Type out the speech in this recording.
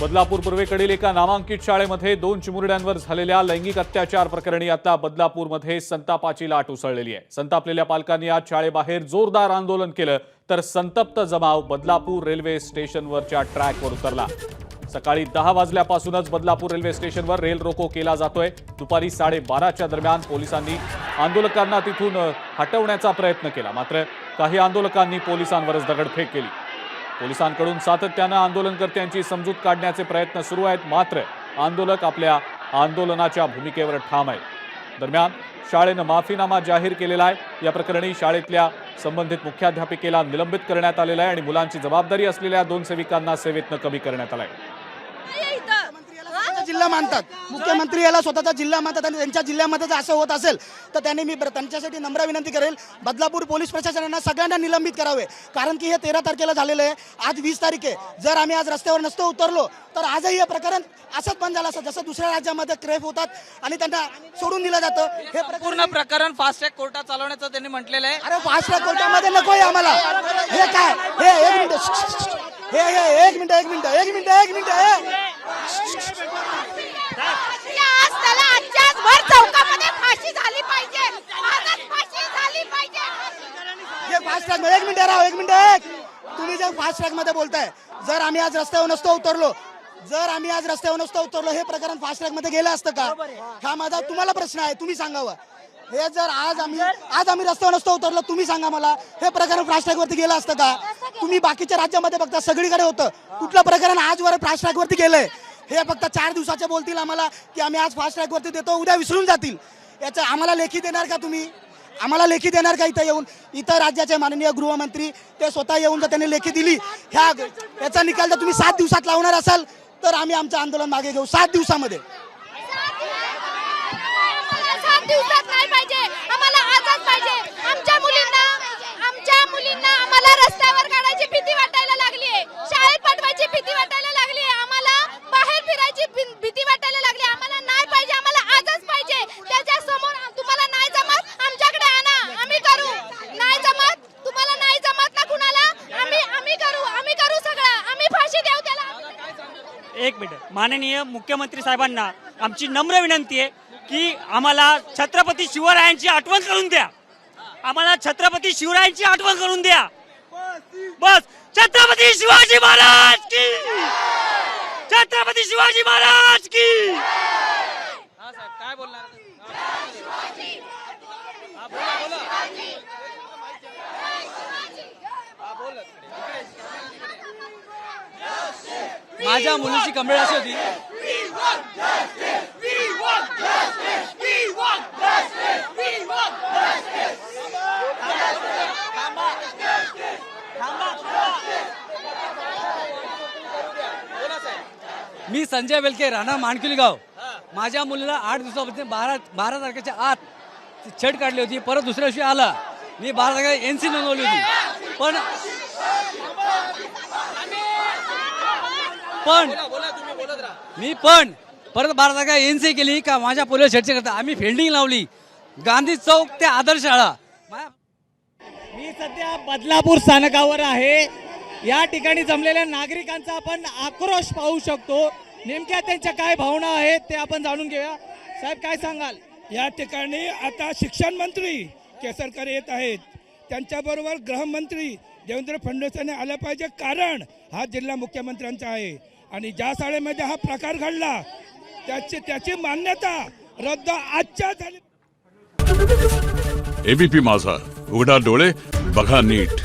बदलापूर पूर्वेकडील एका नामांकित शाळेमध्ये दोन चिमुरड्यांवर झालेल्या लैंगिक अत्याचार प्रकरणी आता बदलापूरमध्ये संतापाची लाट उसळलेली आहे. संतापलेल्या पालकांनी आज शाळेबाहेर जोरदार आंदोलन केलं तर संतप्त जमाव बदलापूर रेल्वे स्टेशनवरच्या ट्रॅकवर उतरला. सकाळी दहा वाजल्यापासूनच बदलापूर रेल्वे स्टेशनवर रेल रोको केला जातोय. दुपारी साडेबाराच्या दरम्यान पोलिसांनी आंदोलकांना तिथून हटवण्याचा प्रयत्न केला. मात्र काही आंदोलकांनी पोलिसांवरच दगडफेक केली. पोलिसांकडून सातत्यानं आंदोलनकर्त्यांची समजूत काढण्याचे प्रयत्न सुरू आहेत. मात्र आंदोलक आपल्या आंदोलनाच्या भूमिकेवर ठाम आहेत. दरम्यान शाळेनं माफीनामा जाहीर केलेला आहे. या प्रकरणी शाळेतल्या संबंधित मुख्याध्यापिकेला निलंबित करण्यात आलेलं आहे आणि मुलांची जबाबदारी असलेल्या दोन सेविकांना सेवेतनं कमी करण्यात आलं आहे जिल्हा मानतात. मुख्यमंत्री याला स्वतःचा जिल्हा मानतात आणि त्यांच्या जिल्ह्यामध्ये जर असं होत असेल तर त्यांनी मी त्यांच्यासाठी नम्र विनंती करेल बदलापूर पोलीस प्रशासनानं सगळ्यांना निलंबित करावे. कारण की हे तेरा तारखेला झालेलं आहे. आज वीस तारीख. आहे जर आम्ही आज रस्त्यावर नसतो उतरलो तर आजही हे प्रकरण असंच बंद झालं असतं. जसं दुसऱ्या राज्यामध्ये क्रेफ होतात आणि त्यांना सोडून दिलं जातं हे पूर्ण प्रकरण फास्ट ट्रॅक कोर्टात चालवण्याचं त्यांनी म्हटलेलं आहे. अरे फास्ट ट्रॅक कोर्टामध्ये नकोय आम्हाला. हे काय? हे एक मिनिट. हे हे एक मिनिट एक मिनिट एक मिनिट एक मिनिट एक मिनिट राव एक मिनिट एक तुम्ही जे फास्ट ट्रॅकमध्ये बोलताय जर आम्ही आज रस्त्यावर नसतो उतरलो जर आम्ही आज रस्त्यावर नसतो उतरलो हे प्रकरण फास्ट ट्रॅकमध्ये गेलं असतं का? हा माझा तुम्हाला प्रश्न आहे तुम्ही सांगावं हे जर आज आम्ही आज आम्ही रस्त्यावर नसतो उतरलो तुम्ही सांगा मला हे प्रकरण फास्ट ट्रॅक वरती गेलं असतं का? तुम्ही बाकीच्या राज्यामध्ये बघता सगळीकडे होतं. कुठलं प्रकरण आजवर फास्ट ट्रॅक वरती गेलंय? हे फक्त चार दिवसाचे बोलतील आम्हाला की आम्ही आज फास्ट ट्रॅकवरती देतो उद्या विसरून जातील. याचं आम्हाला लेखी देणार का तुम्ही? आम्हाला लेखी देणार का इथं येऊन? इतर राज्याचे माननीय गृहमंत्री ते स्वतः येऊन जर त्यांनी लेखी दिली ह्या याचा निकाल जर तुम्ही सात दिवसात लावणार असाल तर आम्ही आमचं आंदोलन मागे घेऊ सात दिवसामध्ये. एक मिनिट. माननीय मुख्यमंत्री साहेबांना आमची नम्र विनंती आहे की आम्हाला छत्रपती शिवरायांची आठवण करून द्या. आम्हाला छत्रपती शिवरायांची आठवण करून द्या. बस. छत्रपती शिवाजी महाराज की! छत्रपती शिवाजी महाराज की! हा काय बोलणार हा, बोला बोला हा, बोला. माझ्या मुलीची कंबळ अशी होती. मी संजय बेलके राणा माणकिली गाव माझ्या मुलीला आठ दिवसापासून बारा बारा तारखेच्या आत छेड काढली होती. परत दुसऱ्या दिवशी आला. मी बारा तारखेला एन सी नोंदवली होती. पण पण मी पण परत बारा तारखेला एन सी केली का माझ्या पोलीस छेडछेड करता आम्ही फिल्डिंग लावली. गांधी चौक ते आदर्श शाळा. मा- मी सध्या बदलापूर स्थानकावर आहे. या ठिकाणी जमलेल्या नागरिकांचा आपण आक्रोश पाहू शकतो. नेमक्या त्यांच्या काय भावना आहेत ते आपण जाणून घेऊया. साहेब काय सांगाल? या ठिकाणी आता शिक्षण मंत्री केसरकर येत आहेत. त्यांच्याबरोबर गृहमंत्री देवेंद्र फडणवीस यांनी आलं पाहिजे कारण हा जिल्हा मुख्यमंत्र्यांचा आहे. आणि ज्या शाळेमध्ये हा प्रकार घडला त्याची त्याची मान्यता रद्द आजच्या झाली. एबीपी माझा. उघडा डोळे बघा नीट.